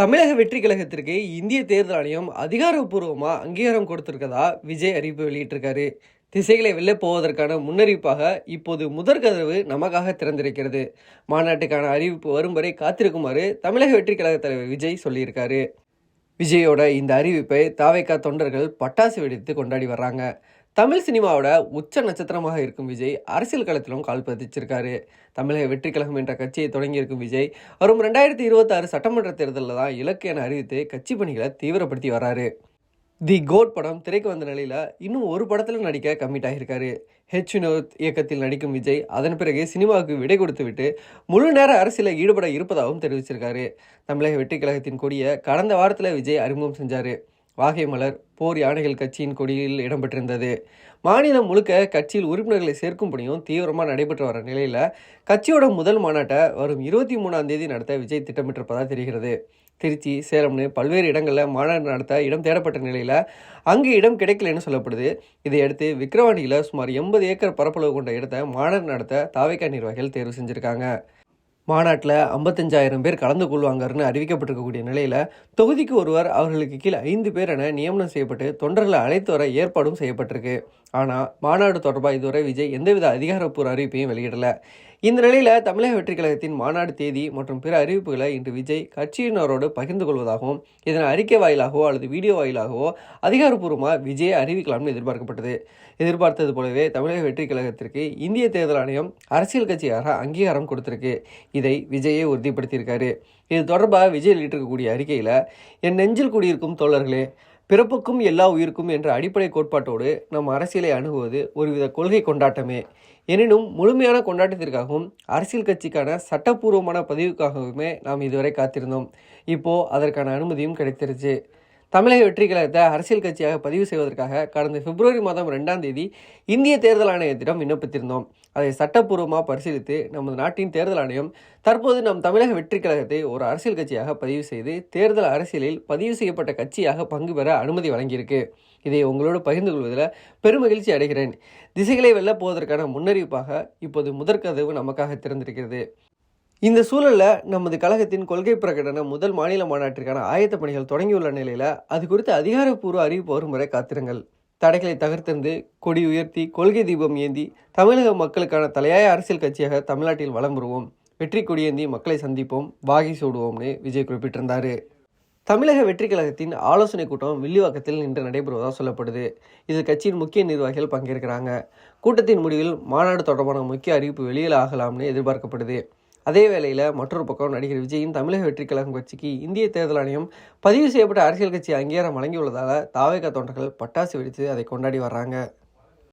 தமிழக வெற்றி கழகத்திற்கு இந்திய தேர்தல் ஆணையம் அதிகாரப்பூர்வமாக அங்கீகாரம் கொடுத்திருக்கதா விஜய் அறிவிப்பு வெளியிட்டிருக்காரு. திசைகளை வெளில போவதற்கான முன்னறிவிப்பாக இப்போது முதற் கதவு நமக்காக திறந்திருக்கிறது. மாநாட்டுக்கான அறிவிப்பு வரும் வரை காத்திருக்குமாறு தமிழக வெற்றி கழக தலைவர் விஜய் சொல்லியிருக்காரு. விஜயோட இந்த அறிவிப்பை தாவேக்கா தொண்டர்கள் பட்டாசு வெடித்து கொண்டாடி வர்றாங்க. தமிழ் சினிமாவோட உச்ச நட்சத்திரமாக இருக்கும் விஜய் அரசியல் களத்திலும் கால் பதிச்சிருக்காரு. தமிழக வெற்றி கழகம் என்ற கட்சியை தொடங்கியிருக்கும் விஜய் வரும் ரெண்டாயிரத்தி இருபத்தாறு சட்டமன்ற தேர்தலில் தான் இலக்கு என அறிவித்து கட்சி பணிகளை தீவிரப்படுத்தி வராரு. தி கோட் படம் திரைக்கு வந்த நிலையில் இன்னும் ஒரு படத்தில் நடிக்க கம்மிட் ஆகியிருக்காரு. ஹெச் வினோத் இயக்கத்தில் நடிக்கும் விஜய் அதன் பிறகு சினிமாவுக்கு விடை கொடுத்து விட்டு முழு நேர அரசியலில் ஈடுபட இருப்பதாகவும் தெரிவிச்சிருக்காரு. தமிழக வெற்றி கழகத்தின் கொடியை கடந்த வாரத்தில் விஜய் அறிமுகம் செஞ்சார். வாகை மலர் போர் யானைகள் கட்சியின் கொடியில் இடம்பெற்றிருந்தது. மாநிலம் முழுக்க கட்சியில் உறுப்பினர்களை சேர்க்கும் பணியும் தீவிரமாக நடைபெற்று வர நிலையில் கட்சியோட முதல் மாநாட்டை வரும் இருபத்தி மூணாம் தேதி நடத்த விஜய் திட்டமிட்டிருப்பதாக தெரிகிறது. திருச்சி சேலம்னு பல்வேறு இடங்களில் மாநாடு நடத்த இடம் தேடப்பட்ட நிலையில் அங்கு இடம் கிடைக்கலன்னு சொல்லப்படுது. இதையடுத்து விக்கிரவாண்டியில் சுமார் எண்பது ஏக்கர் பரப்பளவு கொண்ட இடத்தை மாநாடு நடத்த தாவைக்கா நிர்வாகிகள் தேர்வு செஞ்சுருக்காங்க. மாநாட்டில் ஐம்பத்தஞ்சாயிரம் பேர் கலந்து கொள்வாங்கன்னு அறிவிக்கப்பட்டிருக்கக்கூடிய நிலையில் தொகுதிக்கு ஒருவர் அவர்களுக்கு கீழ் ஐந்து பேர் என நியமனம் செய்யப்பட்டு தொண்டர்களை அழைத்து வர ஏற்பாடும் செய்யப்பட்டிருக்கு. ஆனால் மாநாடு தொடர்பாக இதுவரை விஜய் எந்தவித அதிகாரப்பூர்வ அறிவிப்பையும் வெளியிடலை. இந்த நிலையில் தமிழக வெற்றி கழகத்தின் மாநாடு தேதி மற்றும் பிற அறிவிப்புகளை இன்று விஜய் கட்சியினரோடு பகிர்ந்து கொள்வதாகவும் இதனை அறிக்கை வாயிலாகவோ அல்லது வீடியோ வாயிலாகவோ அதிகாரப்பூர்வமாக விஜயை அறிவிக்கலாம்னு எதிர்பார்க்கப்பட்டது. எதிர்பார்த்தது போலவே தமிழக வெற்றி கழகத்திற்கு இந்திய தேர்தல் ஆணையம் அரசியல் கட்சியாக அங்கீகாரம் கொடுத்திருக்கு. இதை விஜயே உறுதிப்படுத்தியிருக்காரு. இது தொடர்பாக விஜய் வெளியிட்டிருக்கக்கூடிய அறிக்கையில் என் நெஞ்சில் குடியிருக்கும் தோழர்களே பிறப்புக்கும் எல்லா உயிருக்கும் என்ற அடிப்படை கோட்பாட்டோடு நம் அரசியலை அணுகுவது ஒருவித கொள்கை கொண்டாட்டமே. எனினும் முழுமையான கொண்டாட்டத்திற்காகவும் அரசியல் கட்சிக்கான சட்டப்பூர்வமான பதிவுக்காகவுமே நாம் இதுவரை காத்திருந்தோம். இப்போது அதற்கான அனுமதியும் கிடைத்திருச்சு. தமிழக வெற்றி கழகத்தை அரசியல் கட்சியாக பதிவு செய்வதற்காக கடந்த பிப்ரவரி மாதம் ரெண்டாம் தேதி இந்திய தேர்தல் ஆணையத்திடம் விண்ணப்பித்திருந்தோம். அதை சட்டப்பூர்வமாக பரிசீலித்து நமது நாட்டின் தேர்தல் ஆணையம் தற்போது நம் தமிழக வெற்றி கழகத்தை ஒரு அரசியல் கட்சியாக பதிவு செய்து தேர்தல் அரசியலில் பதிவு செய்யப்பட்ட கட்சியாக பங்கு பெற அனுமதி வழங்கியிருக்கு. இதை உங்களோடு பகிர்ந்து கொள்வதில் பெருமகிழ்ச்சி அடைகிறேன். திசைகளை வெல்லப் போவதற்கான முன்னறிவிப்பாக இப்போது முதற்கதவு நமக்காக திறந்திருக்கிறது. இந்த சூழலில் நமது கழகத்தின் கொள்கை பிரகடன முதல் மாநில மாநாட்டிற்கான ஆயத்த பணிகள் தொடங்கியுள்ள நிலையில் அது குறித்து அதிகாரப்பூர்வ அறிவிப்பு வரும் வரை காத்திருங்கள். தடைகளை தகர்த்திருந்து கொடி உயர்த்தி கொள்கை தீபம் ஏந்தி தமிழக மக்களுக்கான தலையாய அரசியல் கட்சியாக தமிழ்நாட்டில் வலம் வருவோம். வெற்றி கொடியேந்தி மக்களை சந்திப்போம். வாகி சூடுவோம்னு விஜய் குறிப்பிட்டிருந்தார். தமிழக வெற்றி கழகத்தின் ஆலோசனை கூட்டம் வில்லிவாக்கத்தில் இன்று நடைபெறுவதாக சொல்லப்படுது. இதில் கட்சியின் முக்கிய நிர்வாகிகள் பங்கேற்கிறாங்க. கூட்டத்தின் முடிவில் மாநாடு தொடர்பான முக்கிய அறிவிப்பு வெளியில் ஆகலாம்னு எதிர்பார்க்கப்படுது. அதே வேளையில் மற்றொரு பக்கம் நடிகர் விஜயின் தமிழக வெற்றிக் கழகம் கட்சிக்கு இந்திய தேர்தல் ஆணையம் பதிவு செய்யப்பட்ட அரசியல் கட்சி அங்கீகாரம் வழங்கியுள்ளதால் தாவேக தொண்டர்கள் பட்டாசு வெடித்து அதை கொண்டாடி வர்றாங்க.